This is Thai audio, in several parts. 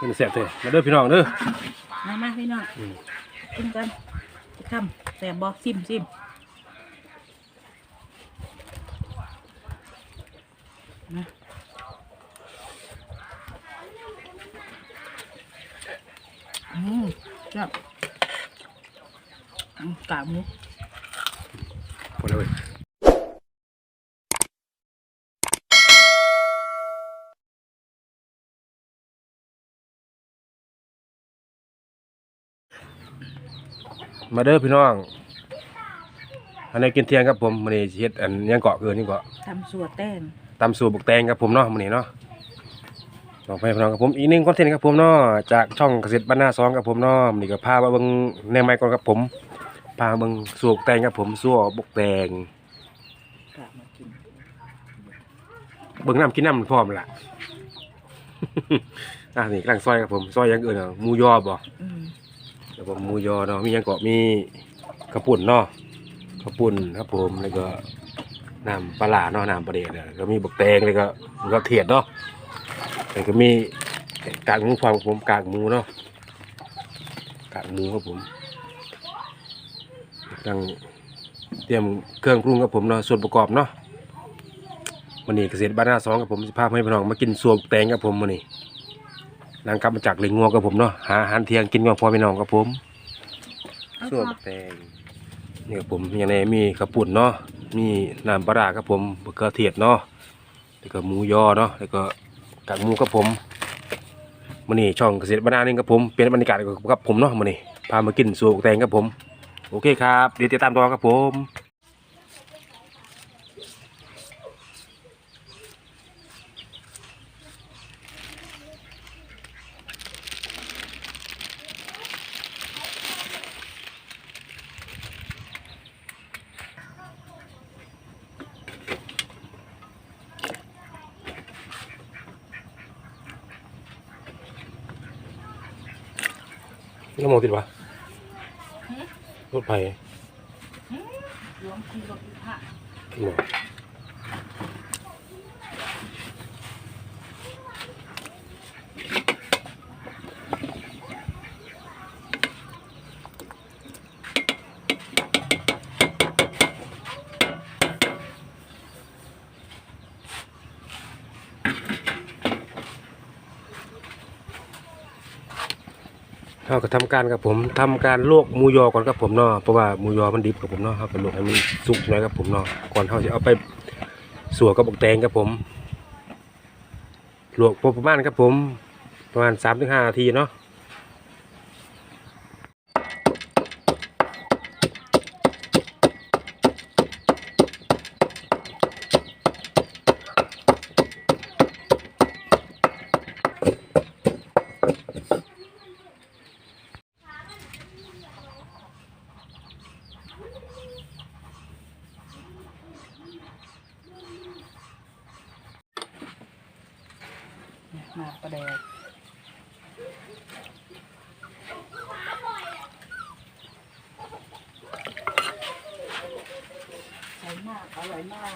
เป็นแสบเลยมาเด้อพี่น้องเด้อมามาพี่น้องอืมกินกันจะคำแสบบอกซิมซิมมาอืมจับอืมกากหมูพอแล้วเว้ย มาเด้อพี่น้อง อันนี้กินเที่ยงครับผมมื้อนี้สิเฮ็ดอันหยังเกาะเกินนี่เกาะทำสัวแต้มตำสูตรบุกแตงครับผมเนาะมื้อนี้เนาะลองไปพี่น้องครับผมอีกหนึงคอนเทนต์ครับผมเนาะจากช่องเกษตรบ้านนาซองครับผมเนาะมื้อนี้ก็พามาเบิ่งแนวใหม่ก่อนครับผมพามาเบิ่งสูตรบุกแตงครับผมสูตรบุกแตงกากมากินเบิ่งน้ำกินน้ำพร้อมล่ะอะนี่กำลังซอยครับผมซอยอย่างอื่นอะหมูยอบ่อืม แล้วผมหมูยอเนาะมียังเกาะมีกระปุ่นเนาะกระปุ่นครับผมแล้วก็น้ำปลาร้าเนาะน้ำปลาเดชเนี่ยแล้วก็มีบักแตงแล้วก็แล้วก็เขียดเนาะแล้วก็มีกากหมูฟาร์มผมกากหมูเนาะกากหมูครับผมตั้งเตรียมเครื่องปรุงครับผมเนาะส่วนประกอบเนาะวันนี้เกษตรบ้านนาสองกับผมสิพาให้พี่น้องมากินส่วนแตงครับผมวันนี้ นางกลับมาจากเลียงงัวกับผมเนาะหาอาหารเที่ยงกินกับพ่อพี่น้องกับผมเอาส่วนพอแตงนี่ครับผมอย่างในมีกระปุ่นเนาะมีน้ำปลาร้าครับผมมะเขือเทศเนาะแล้วก็หมูยอเนาะแล้วก็กากหมูครับผมมื้อนี้ช่องเกษตรบ้านนานี่ครับผมเปลี่ยนบรรยากาศกับผมเนาะมื้อนี้พามากินสูตรแตงครับผม โอเคครับเดี๋ยวติดตามต่อครับผม นี่มองติดปะรถไฟหลวงพี่รถพระ เราก็ทำการกับผมทำการลวกมูยอก่อนครับผมเนาะเพราะว่ามูยอมันดิบกับผมเนาะเราก็ลวกให้มันสุกหน่อยครับผมเนาะก่อนเขาจะเอาไปสัวกับบักแตงครับผมลวกพอประมาณครับผม ประมาณสามถึงห้านาทีเนาะ อยมากอร่อยมาก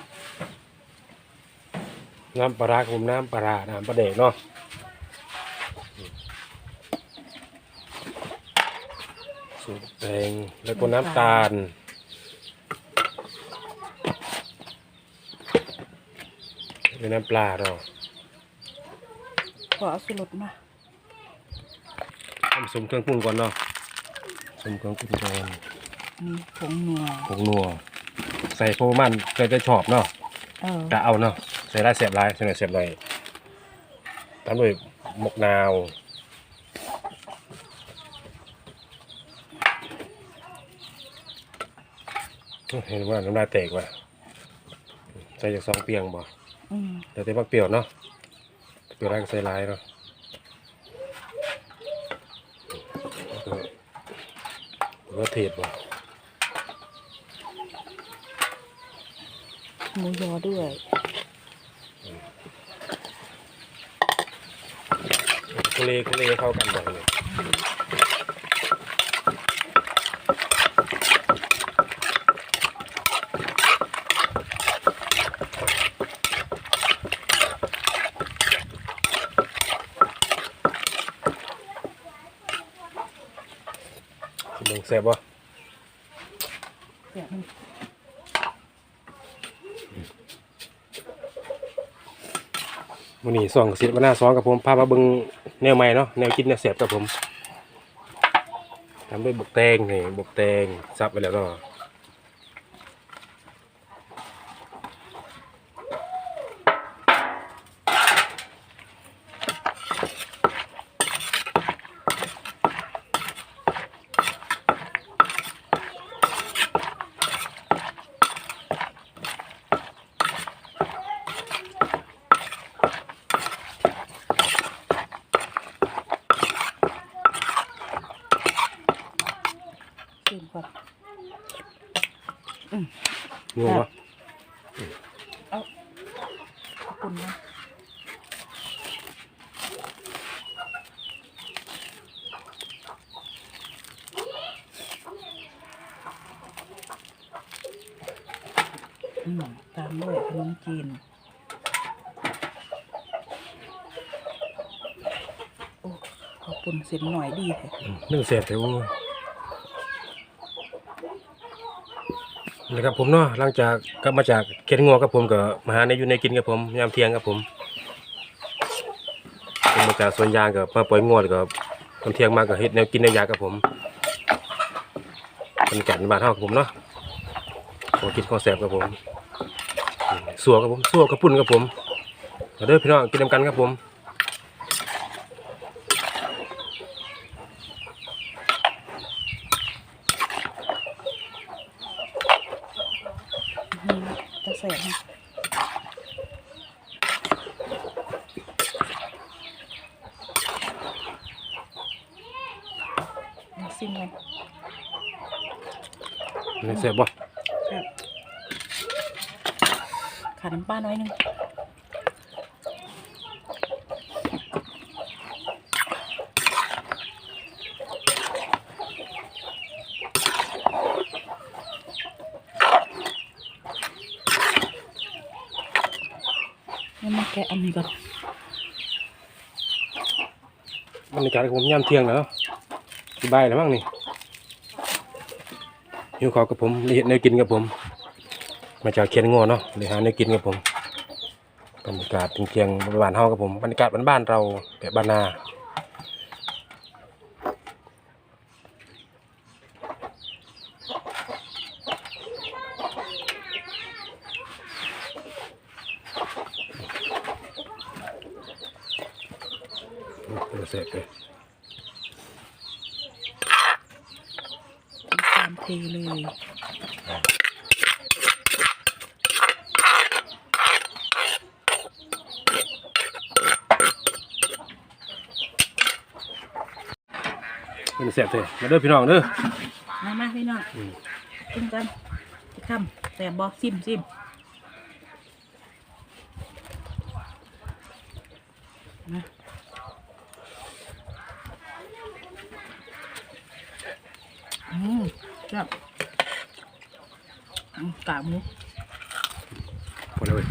น้ำปลาร้าครับผมน้ำปลาร้าน้ำปลาเด็กเนาะสูตรแตงแล้วก็น้ำตาล เป็นน้ำปลาเนาะขอเอาสลุดมาทำสมเครื่องปรุงก่อนเนาะสมเครื่องปรุงก่อนนี่ผงนัวผงนัว ใส่พวกมันก็จะชอบเนาะเออกะเอาเนาะใส่ได้เสียบลายใส่หน่อยเสียบหน่อยตามด้วยหมกนาวเห็นว่าน้ำลายแตกว่ะใส่จากซองเปียงบ่อืมเดี๋ยวเต็มเปรี้ยวเนาะเปรี้ยวไรก็ใส่ลายเนาะแล้วก็แล้วเทศบ่ หมูยอด้วยทะเลทะเลเข้ากันบอกเลยลงแซ่บวะ ซ่บมันมื้อนี้ซองกสิวันหน้าซองกับผมพามาเบิ้งแนวใหม่เนาะแนวกินแนวเสียบกับผมทำด้วยบกแตงนี่บกแตงซับไปแล้วเนาะ ชิมก่อน งงเนาะเอาขอบคุณนะอืมตามด้วยขนมจีน โอ้ ขอบคุณเส้นหน่อยดีเลยอืมนึ่งแซ่บแต่โอ้ นี่ครับผมเนาะหลังจากกลับมาจากเขียนงัวกับผมก็มาหาในอยู่ในกินกับผมยามเที่ยงกับผมมมาจากสวนยางก็มาปล่อยงัวแล้วก็ตอนเที่ยงมาก็เฮ็ดแนวกินแนวยากับผมเป็นกันบ้านเฮากับผมเนาะขอกินของแซ่บกับผมสัวกับผมสัวกับปุ่นกับผมมาเด้อพี่น้องกินนำกันครับผม อืมจะแสบนะมาซิมกันนี่แซ่บบ่ครับขาดน้ำปลาน้อยหนึง แล้วมาแกะอันนี้ก่อนบรรยากาศของผมยามเที่ยงแล้วสบายแล้วมั้งนี่หิวข้าวกับผมเห็ดแนวกินกับผม มาจากเขียนงัวเนาะเลยหาแนวกินกับผมบรรยากาศเที่ยงๆบ้านเฮากับผมบรรยากาศบ้านๆเราแบบบ้านนา อืมเสร็จเลยตามเทเลยมันเสร็จเลยมาเด้อพี่น้องเด้อมามาพี่น้องอืมกินกันจะคำแต่บอซิมซิมมาอืม ครับอืมกากหมู พอแล้วเว้ย